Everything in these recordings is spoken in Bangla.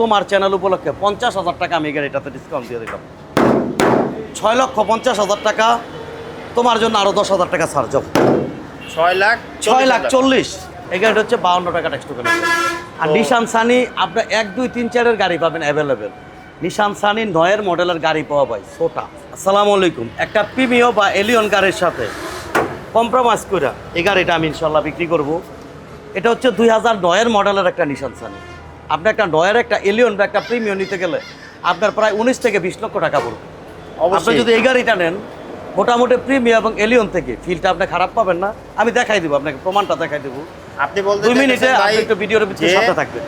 তোমার চ্যানেল উপলক্ষে পঞ্চাশ হাজার টাকা আমি গাড়িটাতে ডিসকাউন্ট দিয়ে দিলাম। ছয় লক্ষ পঞ্চাশ হাজার টাকা তোমার জন্য আরও দশ হাজার টাকা ছাড় যাও। ছয় লাখ ছয় লাখ চল্লিশ। এই গাড়িটা হচ্ছে বাউন্ন টাকা ট্যাক্স টোকেন আর নিশান সানি আপনার এক দুই তিন চারের গাড়ি পাবেন অ্যাভেলেবেল নিশান সানি নয়ের মডেলের গাড়ি পাওয়া যায় ছোটা আসসালামু আলাইকুম। একটা প্রিমিও বা এলিয়ন গাড়ির সাথে কম্প্রোমাইজ করে এই গাড়িটা আমি ইনশাল্লাহ বিক্রি করব। এটা হচ্ছে দুই হাজার নয়ের মডেলের একটা নিশান সানি আপনি একটা নয়ের একটা এলিয়ন বা একটা প্রিমিও নিতে গেলে আপনার প্রায় উনিশ থেকে বিশ লক্ষ টাকা পড়বে। আপনি যদি এই গাড়িটা নেন মোটামুটি প্রিমিয়াম এবং এলিয়ন থেকে ফিলটা আপনি খারাপ পাবেন না। আমি দেখাই দেবো আপনাকে প্রমাণটা দেখাই দেবো। আপনি বলতে দুই মিনিটে আপনি একটু ভিডিওর ভিতরে সাথে থাকবেন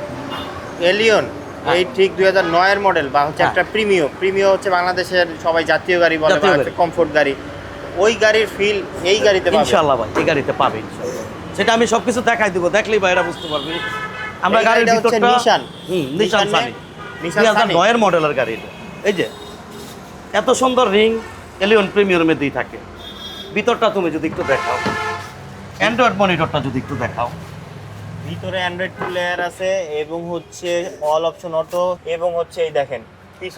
এলিয়ন হ্যাঁ। এই ঠিক দুই হাজার নয়ের মডেল বা হচ্ছে হ্যাঁ। একটা প্রিমিও প্রিমিও হচ্ছে বাংলাদেশের সবাই জাতীয় গাড়ি বলে কমফোর্ট গাড়ি। ওই গাড়ির ফিল এই গাড়িতে ইনশাল্লাহ ভাই এই গাড়িতে পাবে ইনশাল্লাহ সেটা আমি সবকিছু দেখাই দেবো দেখলেই ভাইরা বুঝতে পারবে। আমরা গাড়ির ভিতরটা নিশান। হুম নিশান সানি নিশান সানি। নয়ের মডেলের গাড়ি এটা। এই যে এত সুন্দর রিং এলিয়ন প্রিমিয়ার মধ্যেই থাকে। ভিতরটা তুমি যদি একটু দেখাও। অ্যান্ড্রয়েড মনিটরটা যদি একটু দেখাও। ভিতরে অ্যান্ড্রয়েড প্লেয়ার আছে এবং হচ্ছে অল অপশন অটো এবং হচ্ছে এই দেখেন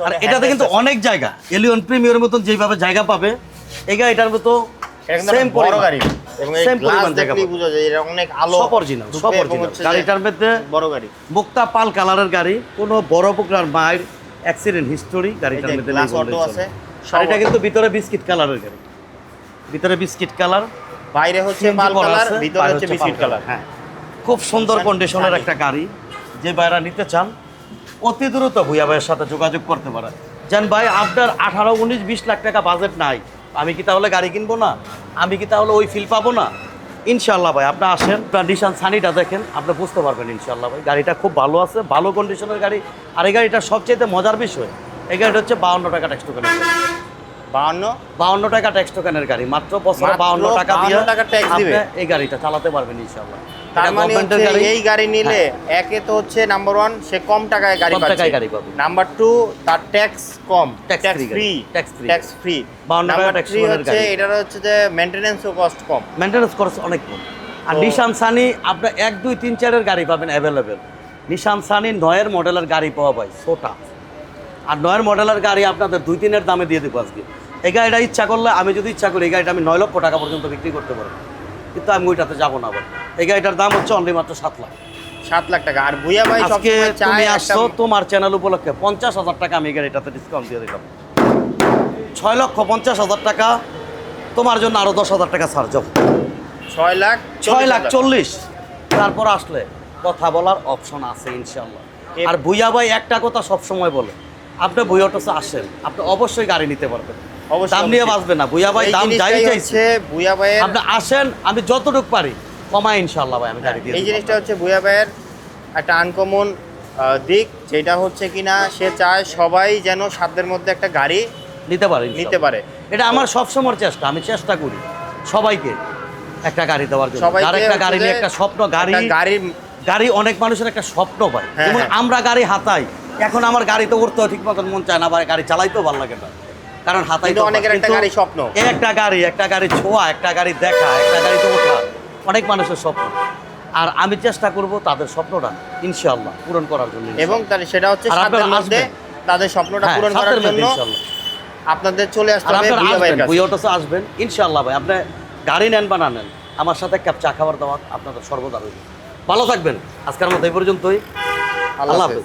আর এটাতে কিন্তু অনেক জায়গা। এলিয়ন প্রিমিয়ার মতন যেভাবে জায়গা পাবে এই গাড়িটার মতো সেম বড় গাড়ি। এবং এই পরিমাণ জায়গা বোঝা যায় এটা অনেক আলো সব অরিজিনাল সব অরিজিনাল গাড়িটার মধ্যে বড় গাড়ি। মুক্তা পাল কালারের গাড়ি কোনো বড় পুকরার মায়ের অ্যাক্সিডেন্ট হিস্টোরি গাড়িটার মধ্যে গ্লাস অটো আছে গাড়িটা কিন্তু ভিতরে বিস্কিট কালারের গাড়ি। ভিতরে বিস্কিট কালার বাইরে হচ্ছে পাল কালার ভিতরে হচ্ছে বিস্কিট কালার। হ্যাঁ। খুব সুন্দর কন্ডিশনের একটা গাড়ি যে ভাইরা নিতে চান অতি দ্রুত ভুইয়া ভাইয়ের সাথে যোগাযোগ করতে পারেন। যেন ভাই আপনার আঠারো উনিশ বিশ লাখ টাকা বাজেট নাই। আমি কি তাহলে গাড়ি কিনবো না? আমি কি তাহলে ওই ফিল পাবো না? ইনশাল্লাহ ভাই, আপনি আসেন, আপনার নিশান সানিটা দেখেন, আপনি বুঝতে পারবেন ইনশাল্লাহ ভাই, গাড়িটা খুব ভালো আছে, ভালো কন্ডিশনের গাড়ি। আর এই গাড়িটা সবচেয়ে মজার বিষয়, এই গাড়িটা হচ্ছে বাউন্ন টাকা ট্যাক্স গাড়ি বাহান্ন বাউন্ন টাকা ট্যাক্স টোকেনের গাড়ি। মাত্র বছরে বাউন্ন টাকা দিয়ে টাকা আপনি দিবে। এই গাড়িটা চালাতে পারবেন ইনশাল্লাহ তার মানে হচ্ছে এই গাড়ি নিলে একে তো হচ্ছে নাম্বার ওয়ান সে কম টাকায় গাড়ি পাচ্ছে। গাড়ি পাবে। নাম্বার টু তার ট্যাক্স কম। Tax free. ট্যাক্স ফ্রি 52 টাকা নাম্বার থ্রি হচ্ছে এটার হচ্ছে যে মেনটেনেন্সও কস্ট কম। খরচ অনেক কম। আর নিশান সানি আপনার এক দুই তিন চারের গাড়ি পাবেন অ্যাভেলেবেল নিশান সানি নয়ের মডেলের গাড়ি পাওয়া যায় ছোটা আর নয়ের মডেলের গাড়ি আপনাদের দুই তিনের দামে দিয়ে দেবো আজকে। এই গাড়িটা ইচ্ছা করলে আমি যদি ইচ্ছা করি এই গাড়িটা আমি নয় লক্ষ টাকা পর্যন্ত বিক্রি করতে পারব। কিন্তু আমি ওইটাতে যাব না আবার। এই গাড়িটার দাম হচ্ছে অনলি মাত্র সাত লাখ। সাত লাখ টাকা। আর ভুইয়া ভাই আজকে তুমি আসছো তোমার চ্যানেল উপলক্ষে। পঞ্চাশ হাজার টাকা আমি এই গাড়িটাতে ডিসকাউন্ট দিয়ে দিলাম। ছয় লক্ষ পঞ্চাশ হাজার টাকা তোমার জন্য আরও দশ হাজার টাকা ছাড় যাও ছয় লাখ ছয় লাখ চল্লিশ। তারপর আসলে কথা বলার অপশন আছে ইনশাল্লাহ আর ভুইয়া ভাই একটা কথা সবসময় বলে আপনি ভুইয়া অটোসে আসেন আপনি অবশ্যই গাড়ি নিতে পারবেন। দাম নিয়ে। বাঁচবে না। ভুইয়া ভাই দাম যাই চাইছে। ভুইয়া ভাইয়ের আপনি আসেন আমি যতটুকু পারি কমাই ইনশাল্লাহ ভাই আমি গাড়ি দিয়ে এই জিনিসটা হচ্ছে ভুইয়া ভাইয়ের একটা আনকমন দিক যেটা হচ্ছে কিনা সে চায় সবাই যেন সাধ্যের মধ্যে একটা গাড়ি নিতে পারি নিতে পারে। এটা আমার সবসময়ের চেষ্টা আমি চেষ্টা করি সবাইকে একটা গাড়ি দেওয়ার জন্য। যার একটা গাড়ি নিয়ে একটা স্বপ্ন গাড়ি গাড়ির গাড়ি অনেক মানুষের একটা স্বপ্ন পায় হ্যাঁ, যেমন হ্যাঁ। আমরা গাড়ি হাতাই এখন আমার গাড়িতে উঠতেও ঠিক মতন মন চায় না আবার গাড়ি চালাইতেও ভালো লাগে না। কারণ হাতাই অনেকের একটা গাড়ি স্বপ্ন। একটা গাড়ি একটা গাড়ি ছোঁয়া একটা গাড়ি দেখা একটা গাড়িতে ওঠা। অনেক মানুষের স্বপ্ন। আর আমি চেষ্টা করব তাদের স্বপ্নটা ইনশাআল্লাহ পূরণ করার জন্য এবং তার সেটা হচ্ছে তাদের স্বপ্নটা হ্যাঁ, পূরণ করার জন্য আপনাদের চলে আসতে হবে ভুইয়া অটোসে আসবেন ইনশাআল্লাহ ভাই আপনি গাড়ি নেন বা না নেন আমার সাথে এক কাপ চা খাবার দাওয়া আপনাদের সর্বদা রইল। ভালো থাকবেন। আজকের মতো এই পর্যন্তই। আল্লাহ হাফেজ।